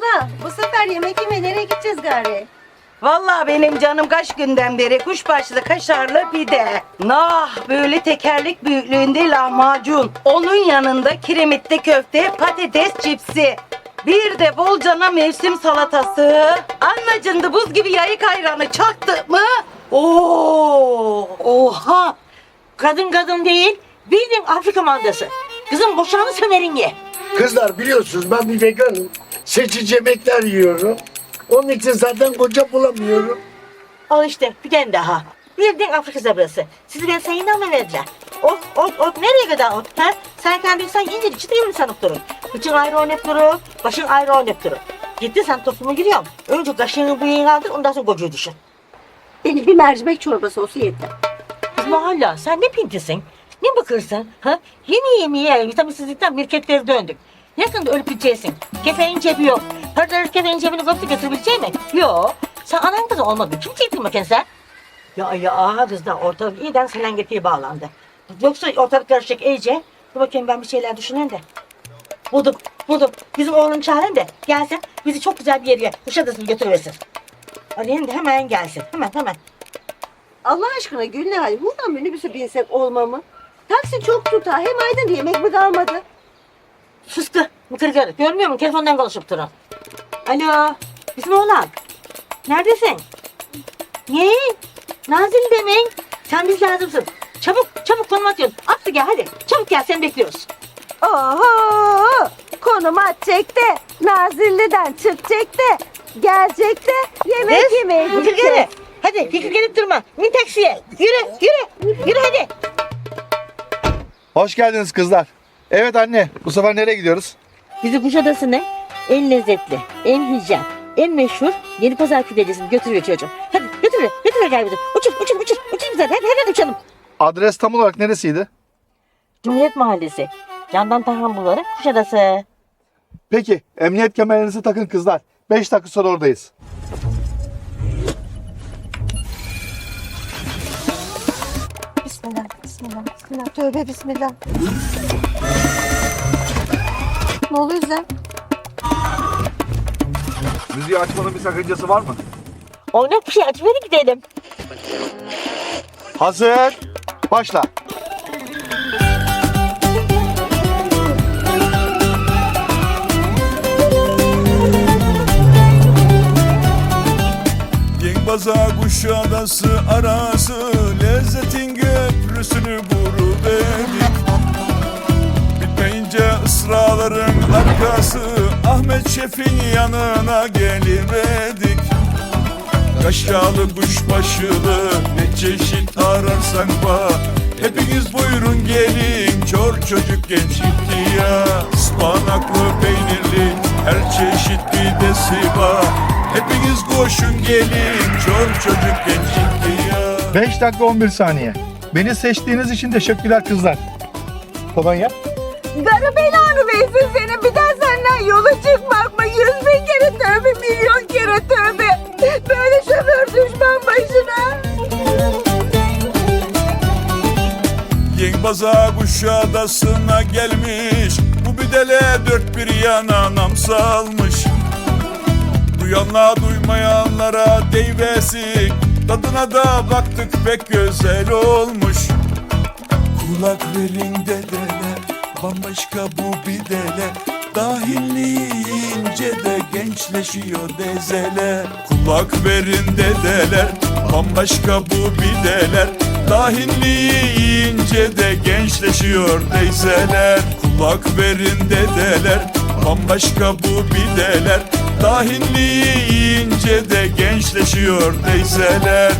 hala bu sefer yemek yemeye nereye gideceğiz gari? Vallahi benim canım kaç günden beri kuşbaşlı kaşarlı pide. Nah böyle tekerlek büyüklüğünde lahmacun. Onun yanında kiremitli köfte, patates cipsi. Bir de bolcana mevsim salatası. Annacında buz gibi yayık ayranı çaktık mı? Oo! Oha! Kadın kadın değil, bildiğin Afrika mandası. Kızım boşanı semerin ye. Kızlar biliyorsunuz ben bir veganım. Seçici yemekler yiyorum. Onun için zaten koca bulamıyorum. Al işte bir tane daha. Bildiğin Afrika zebrası. Sizi ben sayından mı verdiler? Ot, ot, ot. Nereye kadar ot? Ha? Sen kendin sen yiyince çıtı yemin sanıp durun. Kıçın ayrı oynayıp durur, başın ayrı oynayıp durur. Gitti sen topluma giriyorum. Önce kaşığını bıyığını aldır, ondan sonra kocuğu düşün. Benim bir mercimek çorbası olsa yeter. Kız mahalla sen ne pintisin? Ne bakırsın? Ha? Yemeye yemeye vitaminsizlikten mirketleri döndük. Yakında ölüp gideceksin. Kefenin cebi yok. Hırdarız kefenin cebini koptu götürebilecek mi? Yok. Sen anan kızı olmadın. Kim çekti bakın sen? Ya ya aha kızlar ortalık iyiden selengetiye bağlandı. Yoksa ortalık karışacak iyice. Dur bakayım ben bir şeyler düşüneyim de. Buldum, buldum. Bizim oğlunu çağırın da gelsin. Bizi çok güzel bir yere Kuşadası'nı götürüversin. Arayayım da hemen gelsin. Hemen hemen. Allah aşkına Gülnihal buradan minibüse binsek olma mı? Taksi çok tutar. Hem aydan yemek mi kalmadı? Fıskı, mıkır garı. Görmüyor musun? Telefondan konuşup durun. Alo, bizim oğlan. Neredesin? Ne? Nazil demeyin. Sen biz lazımsın. Çabuk, çabuk konum atıyorsun. Atlı gel hadi. Çabuk gel, seni bekliyoruz. Oho! Konum atacak da, Nazilli'den çıkacak da, gelecek de yemek Kız, yemeye gideceğiz. garı. Hadi, fikir gelip durma. Bin taksiye. Yürü, yürü. Yürü hadi. Hoş geldiniz kızlar. Evet anne, bu sefer nereye gidiyoruz? Bizi Kuşadası'na en lezzetli, en hijyen, en meşhur yeni pazar pidecesini götürüyor çocuğum. Hadi götürüyor, götürüyor gel bizi. Uçur, uçur, uçur, uçur bize. Hadi hemen uçalım. Adres tam olarak neresiydi? Cumhuriyet Mahallesi. Candan Tarhan Bulvarı, Kuşadası. Peki, emniyet kemerinizi takın kızlar. 5 dakika sonra oradayız. Bismillah, bismillah, bismillah. Tövbe bismillah. Ne oluyor Zem? Müziği açmanın bir sakıncası var mı? Oynak bir şey aç verin gidelim. Hazır. Başla. Yengbaza Kuşadası arası Lezzetin köprüsünü vurup edik ısraların arkası Ahmet Şef'in yanına geliverdik Kaşyalı kuşbaşılı ne çeşit ararsan var Hepiniz buyurun gelin çor çocuk genç ihtiyar Ispanaklı peynirli her çeşit pidesi var Hepiniz koşun gelin çor çocuk genç ihtiyar 5 dakika 11 saniye. Beni seçtiğiniz için teşekkürler kızlar. Kolonya. Garı belanı versin senin bir daha senden yola çıkmak mı? Yüz bin kere tövbe, milyon kere tövbe. Böyle şoför düşman başına. Yengbaza Kuşadası'na gelmiş Bu bidele dört bir yana nam salmış Duyanla duymayanlara deyvesi Tadına da baktık pek güzel olmuş Kulak verin dedeler Bambaşka bu bideler Dahilleyince de gençleşiyor dezeler Kulak verin dedeler Bambaşka bu bideler Dahilleyince de gençleşiyor teyzeler Kulak verin dedeler Bambaşka bu bideler Dahilleyince de gençleşiyor teyzeler